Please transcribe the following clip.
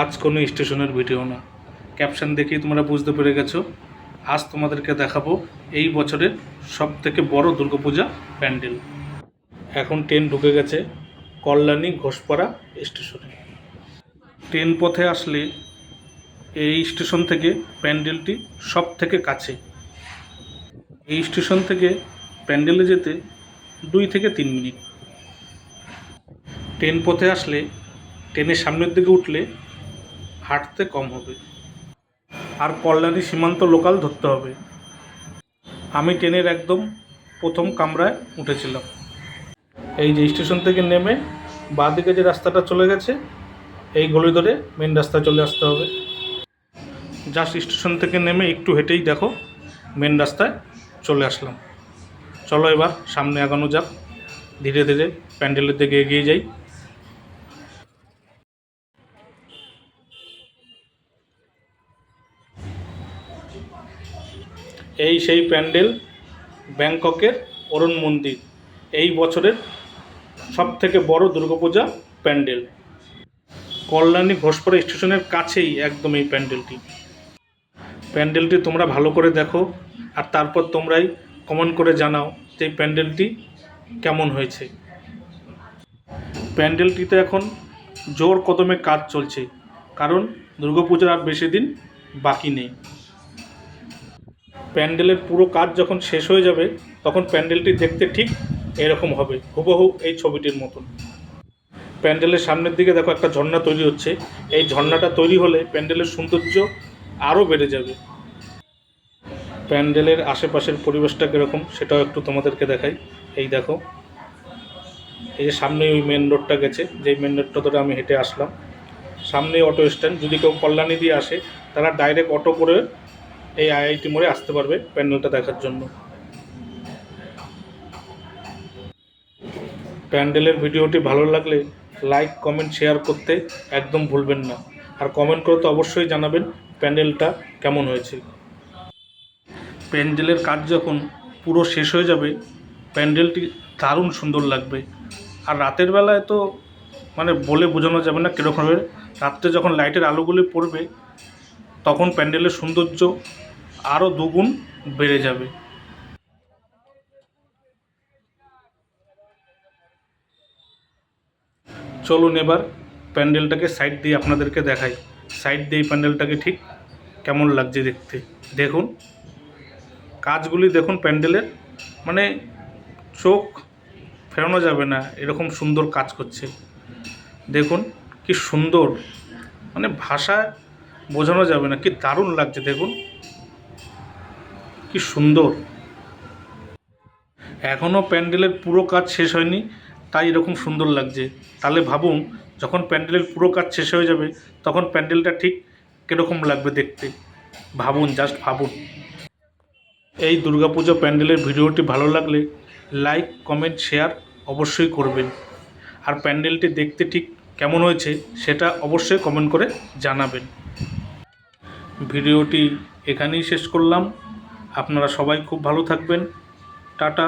আজ কোনো স্টেশনের ভিডিও না। ক্যাপশন দেখেই তোমরা বুঝতে পেরে গেছো। আজ তোমাদেরকে দেখাবো এই বছরের সব থেকে বড় দুর্গাপূজা প্যান্ডেল। এখন ট্রেন ঢুকে গেছে কল্যাণী ঘোষপাড়া স্টেশনে। ট্রেন পথে আসলে এই স্টেশন থেকে প্যান্ডেলটি সব থেকে কাছে। এই স্টেশন থেকে প্যান্ডেলে যেতে দুই থেকে তিন মিনিট। ট্রেন পথে আসলে ট্রেনের সামনের দিকে উঠলে হাঁটতে কম হবে। আর কল্যাণী সীমান্ত লোকাল ধরতে হবে। আমি ট্রেনের একদম প্রথম কামরায় উঠেছিলাম। এই যে স্টেশন থেকে নেমে বাঁ দিকে যে রাস্তাটা চলে গেছে, এই গলি ধরে মেন রাস্তায় চলে আসতে হবে। জাস্ট স্টেশন থেকে নেমে একটু হেঁটেই দেখো মেন রাস্তায় চলে আসলাম। চলো এবার সামনে আগানো যাক। ধীরে ধীরে প্যান্ডেলের দিকে এগিয়ে যাই। এই সেই প্যান্ডেল ব্যাংককের অরুণ মন্দির। এই বছরের সব থেকে বড় দুর্গাপূজা প্যান্ডেল। কল্যাণী ঘোষপাড়া স্টেশনের কাছেই একদম এই প্যান্ডেলটি। প্যান্ডেলটি তোমরা ভালো করে দেখো আর তারপর তোমরাই কমেন্ট করে জানাও যে প্যান্ডেলটি কেমন হয়েছে। প্যান্ডেলটিতে এখন জোর কদমে কাজ চলছে, কারণ দুর্গাপূজার আর বেশি দিন বাকি নেই। প্যান্ডেলের পুরো কাজ যখন শেষ হয়ে যাবে, তখন প্যান্ডেলটি দেখতে ঠিক এরকম হবে, হুবহু এই ছবিটির মতন। প্যান্ডেলের সামনের দিকে দেখো একটা ঝর্ণা তৈরি হচ্ছে। এই ঝর্ণাটা তৈরি হলে প্যান্ডেলের সৌন্দর্য আরও বেড়ে যাবে। প্যান্ডেলের আশেপাশের পরিবেশটা কীরকম, সেটাও একটু তোমাদেরকে দেখাই। এই দেখো, এই যে সামনে ওই মেন রোডটা গেছে, যেই মেন রোডটা ধরে আমি হেঁটে আসলাম। সামনে অটো স্ট্যান্ড যদি কেউ কল্যাণী দিয়ে আসে, তারা ডাইরেক্ট অটো করে এই আইআইটি মোড়ে আসতে পারবে প্যান্ডেলটা দেখার জন্য। প্যান্ডেলের ভিডিওটি ভালো লাগলে লাইক, কমেন্ট, শেয়ার করতে একদম ভুলবেন না। আর কমেন্ট করে তো অবশ্যই জানাবেন প্যান্ডেলটা কেমন হয়েছে। প্যান্ডেলের কাজ যখন পুরো শেষ হয়ে যাবে, প্যান্ডেলটি দারুণ সুন্দর লাগবে। আর রাতের বেলায় তো মানে বলে বোঝানো যাবে না কীরকম রাত্রে যখন লাইটের আলোগুলি পড়বে, তখন প্যান্ডেলের সৌন্দর্য আরও দুগুণ বেড়ে যাবে। চলুন এবার প্যান্ডেলটাকে সাইড দিয়ে আপনাদেরকে দেখাই। সাইড দিয়ে প্যান্ডেলটাকে ঠিক কেমন লাগছে দেখতে। দেখুন, কাজগুলি দেখুন প্যান্ডেলের মানে চোখ ফেরানো যাবে না, এরকম সুন্দর কাজ করছে। দেখুন, কি সুন্দর মানে ভাষা বোঝানো যাবে না, কি দারুণ লাগছে দেখুন। কি সুন্দর। এখনও প্যান্ডেলের পুরো কাজ শেষ হয়নি, তাই এরকম সুন্দর লাগছে। তাহলে ভাবুন, যখন প্যান্ডেলের পুরো কাজ শেষ হয়ে যাবে, তখন প্যান্ডেলটা ঠিক কীরকম লাগবে দেখতে। ভাবুন জাস্ট ভাবুন। এই দুর্গাপুজো প্যান্ডেলের ভিডিওটি ভালো লাগলে লাইক কমেন্ট শেয়ার অবশ্যই করবেন। আর প্যান্ডেলটি দেখতে ঠিক কেমন হয়েছে, সেটা অবশ্যই কমেন্ট করে জানাবেন। ভিডিওটি এখানেই শেষ করলাম। আপনারা সবাই খুব ভালো থাকবেন। টাটা।